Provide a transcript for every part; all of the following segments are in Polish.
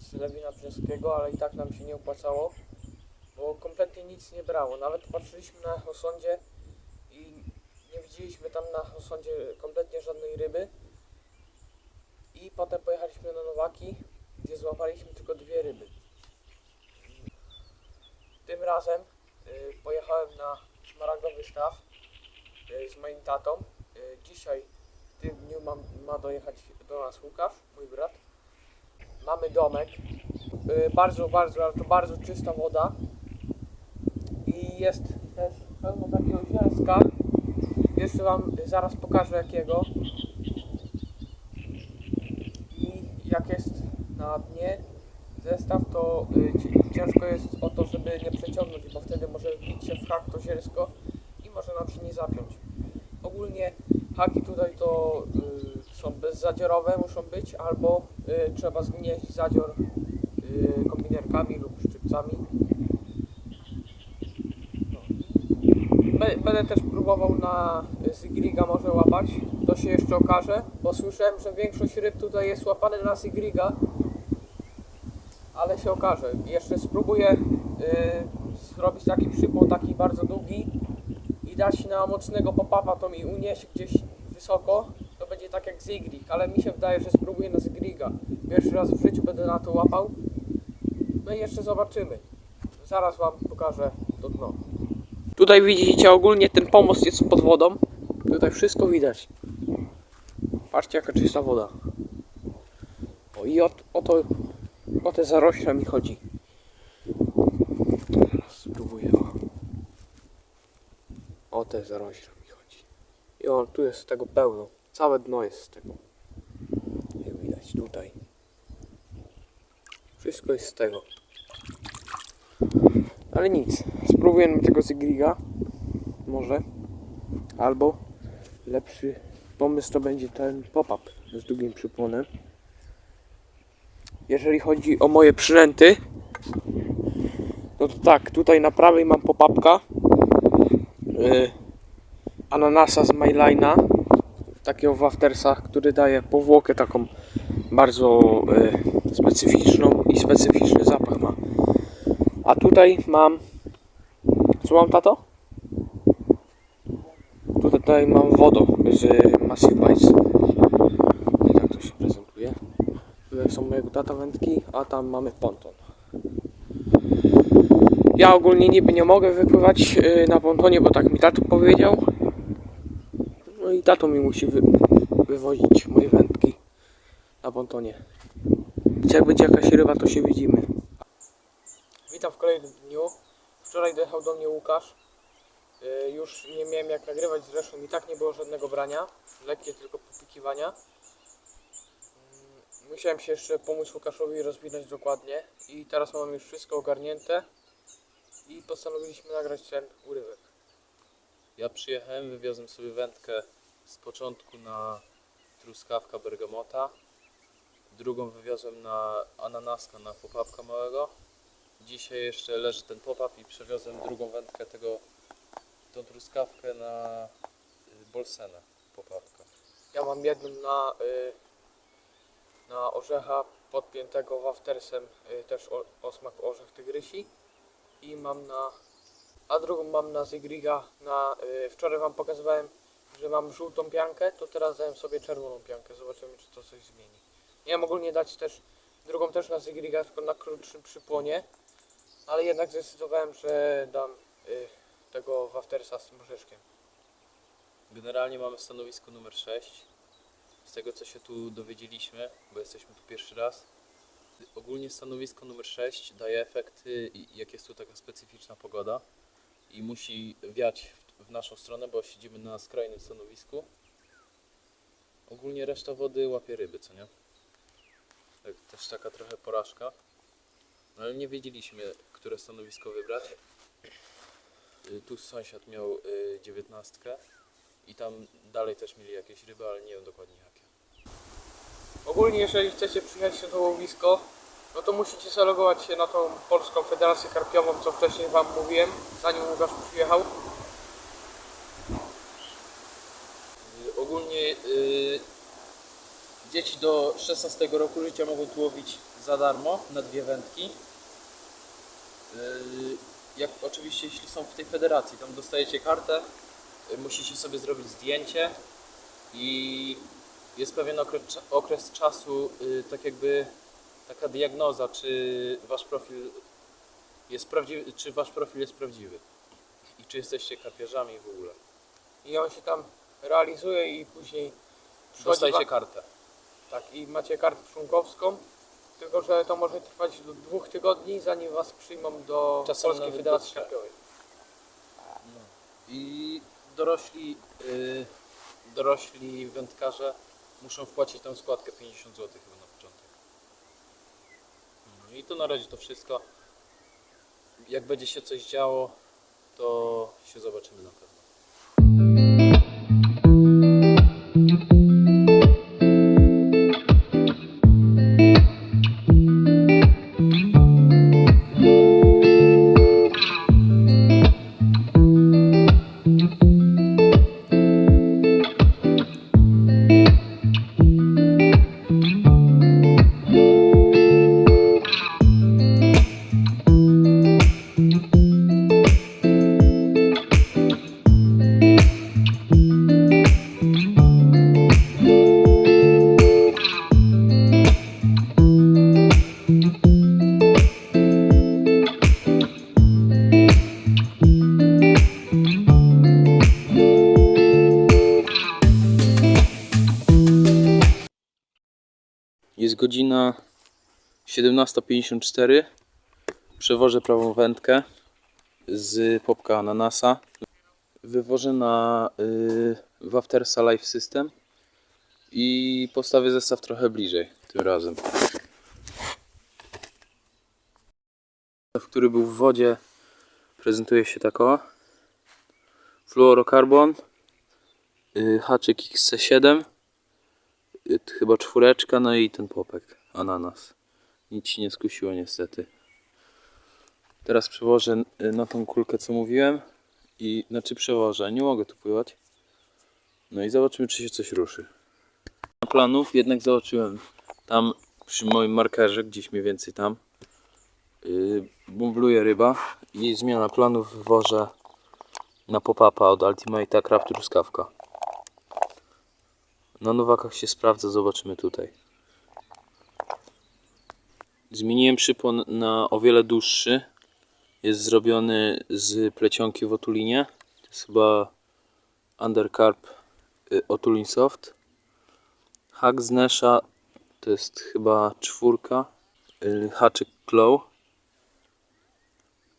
z Lewina Brzeskiego, ale i tak nam się nie opłacało, bo kompletnie nic nie brało. Nawet patrzyliśmy na osądzie i nie widzieliśmy tam na osądzie kompletnie żadnej ryby. I potem pojechaliśmy na Nowaki, gdzie złapaliśmy tylko dwie ryby. Tym razem y, pojechałem na szmaragdowy staw y, z moim tatą. Y, dzisiaj w tym dniu ma dojechać do nas Łukasz, mój brat. Mamy domek. Y, bardzo, bardzo, ale to bardzo czysta woda. I jest też pełno takiego zielska. Jeszcze wam zaraz pokażę jakiego. I jak jest na dnie zestaw, to y, ci- ciężko jest o to, żeby nie przeciągnąć, bo wtedy może wbić się w hak to zielsko i może nam się nie zapiąć. Ogólnie haki tutaj to y, są bezzadziorowe, muszą być, albo y, trzeba zgnieść zadzior y, kombinerkami lub szczypcami. No. Będę też próbował na Zigriga może łapać, to się jeszcze okaże, bo słyszałem, że większość ryb tutaj jest łapane na Zigriga, ale się okaże. Jeszcze spróbuję y, zrobić taki przypłow, taki bardzo długi i dać na mocnego pop-upa, to mi uniesie gdzieś wysoko, będzie tak jak Zigrig, ale mi się wydaje, że spróbuję na Zigriga. Pierwszy raz w życiu będę na to łapał. No i jeszcze zobaczymy. Zaraz Wam pokażę to dno. Tutaj widzicie ogólnie ten pomost jest pod wodą. Tutaj wszystko widać. Patrzcie jaka czysta woda. O i o, o to o te zarośla mi chodzi. Spróbuję o. O te zarośla mi chodzi. I on tu jest tego pełno. Całe dno jest z tego. Jak widać tutaj. Wszystko jest z tego. Ale nic. Spróbujemy tego Zygriga. Może. Albo lepszy pomysł to będzie ten pop-up z długim przypłonem. Jeżeli chodzi o moje przynęty, no to tak, tutaj na prawej mam popapka yy, ananasa z Mylina, takiego waftersa, który daje powłokę taką bardzo yy, specyficzną i specyficzny zapach ma. A tutaj mam, co mam tato? Tutaj mam wodo z Massive Bites. I tak to się prezentuje. Tutaj są mojego tata wędki, a tam mamy ponton. Ja ogólnie niby nie mogę wypływać y, na pontonie, bo tak mi tato powiedział. No i tato mi musi wy, wywozić moje wędki na pontonie. Jak będzie jakaś ryba, to się widzimy. Witam w kolejnym dniu. Wczoraj dojechał do mnie Łukasz. Y, Już nie miałem jak nagrywać, zresztą i tak nie było żadnego brania. Lekkie tylko popikiwania. Mm, Musiałem się jeszcze pomóc Łukaszowi rozwinąć dokładnie i teraz mam już wszystko ogarnięte i postanowiliśmy nagrać ten urywek. Ja przyjechałem, wywiozłem sobie wędkę z początku na truskawka bergamota, drugą wywiozłem na ananaska na popapka małego. Dzisiaj jeszcze leży ten popap i przewiozłem drugą wędkę tego, tą truskawkę na y, bolsenę popapka. Ja mam jedną na, y, na orzecha podpiętego waftersem, y, też o, o smaku orzech tygrysi i mam na, a drugą mam na Zygriga, na, wczoraj wam pokazywałem, że mam żółtą piankę, to teraz dałem sobie czerwoną piankę, zobaczymy czy to coś zmieni. Miałem ogólnie dać też, drugą też na Zygriga, tylko na krótszym przypłonie, ale jednak zdecydowałem, że dam y, tego waftersa z tym orzeszkiem. Generalnie mamy stanowisko numer 6. Z tego co się tu dowiedzieliśmy, bo jesteśmy tu pierwszy raz. Ogólnie stanowisko numer 6 daje efekty, jak jest tu taka specyficzna pogoda i musi wiać w, naszą stronę, bo siedzimy na skrajnym stanowisku. Ogólnie reszta wody łapie ryby, co nie? Tak, też taka trochę porażka. No ale nie wiedzieliśmy, które stanowisko wybrać. Y, Tu sąsiad miał y, dziewiętnastkę i tam dalej też mieli jakieś ryby, ale nie wiem dokładnie jakie. Ogólnie, jeżeli chcecie przyjechać na to łowisko, no to musicie zalogować się na tą Polską Federację Karpiową, co wcześniej Wam mówiłem, zanim Łukasz przyjechał. Y, y, dzieci do 16 roku życia mogą tu łowić za darmo na dwie wędki. Yy, Jak oczywiście jeśli są w tej federacji, tam dostajecie kartę, yy, musicie sobie zrobić zdjęcie i jest pewien okres, okres czasu, tak jakby taka diagnoza, czy wasz profil jest prawdziwy, czy wasz profil jest prawdziwy i czy jesteście karpiarzami w ogóle. I on się tam realizuje i później Dostajecie wa- kartę. Tak, i macie kartę członkowską, tylko że to może trwać do dwóch tygodni, zanim was przyjmą do Czasem Polskiej nawet Federacji do trzech. Karpiowej. I dorośli, yy, dorośli wędkarze muszą wpłacić tę składkę 50 zł chyba na początek. No i to na razie to wszystko. Jak będzie się coś działo, to się zobaczymy na pewno. Godzina 17.54. Przewożę prawą wędkę z popka ananasa. Wywożę na y, Waftersa Life System i postawię zestaw trochę bliżej tym razem. Zestaw, który był w wodzie prezentuje się tako. Fluorokarbon, y, haczyk XC7 Y, chyba czwóreczka, no i ten popek, ananas. Nic ci nie skusiło niestety. Teraz przełożę y, na tą kulkę co mówiłem i znaczy przełożę, nie mogę tu pływać. No i zobaczymy czy się coś ruszy. Na planów jednak zobaczyłem tam przy moim markerze, gdzieś mniej więcej tam yy, bumbluje ryba i zmiana planów wywożę na pop-upa od Ultimate'a krab truskawka. Na nowakach się sprawdza, zobaczymy tutaj. Zmieniłem przypon na o wiele dłuższy. Jest zrobiony z plecionki w otulinie. To jest chyba Undercarp y, Otulin Soft. Hak z Nesha to jest chyba czwórka. Y, Haczyk Claw.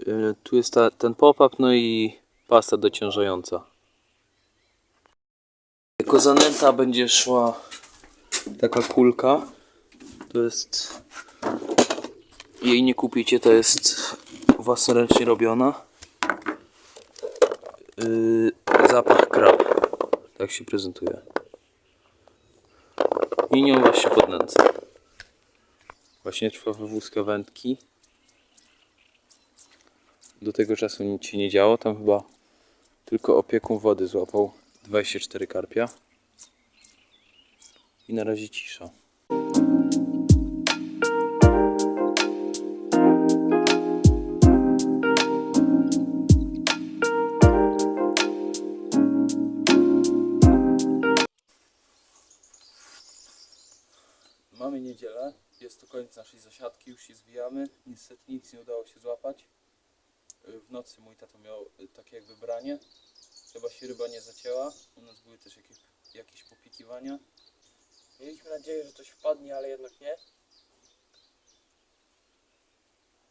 Y, Tu jest ta, ten pop-up, no i pasta dociążająca. Jako zanęta będzie szła taka kulka. To jest. Jej nie kupicie, to jest własnoręcznie robiona. Yy, zapach krab. Tak się prezentuje. I nią właśnie podnęcę. Właśnie trwa wywózka wędki. Do tego czasu nic się nie działo. Tam chyba tylko opiekun wody złapał 24 karpia. I na razie cisza. Mamy niedzielę, jest to koniec naszej zasiadki, już się zwijamy. Niestety nic nie udało się złapać. W nocy mój tato miał takie jakby branie. Chyba się ryba nie zacięła. U nas były też jakieś, jakieś popikiwania. Mieliśmy nadzieję, że coś wpadnie, ale jednak nie.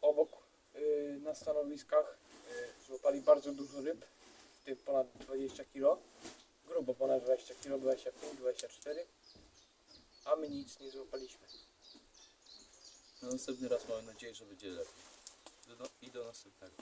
Obok y, na stanowiskach y, złapali bardzo dużo ryb, w tym ponad 20 kg. Grubo ponad 20 kg, 25, 24. A my nic nie złapaliśmy. Na następny raz mamy nadzieję, że będzie lepiej. Do, no, I do następnego.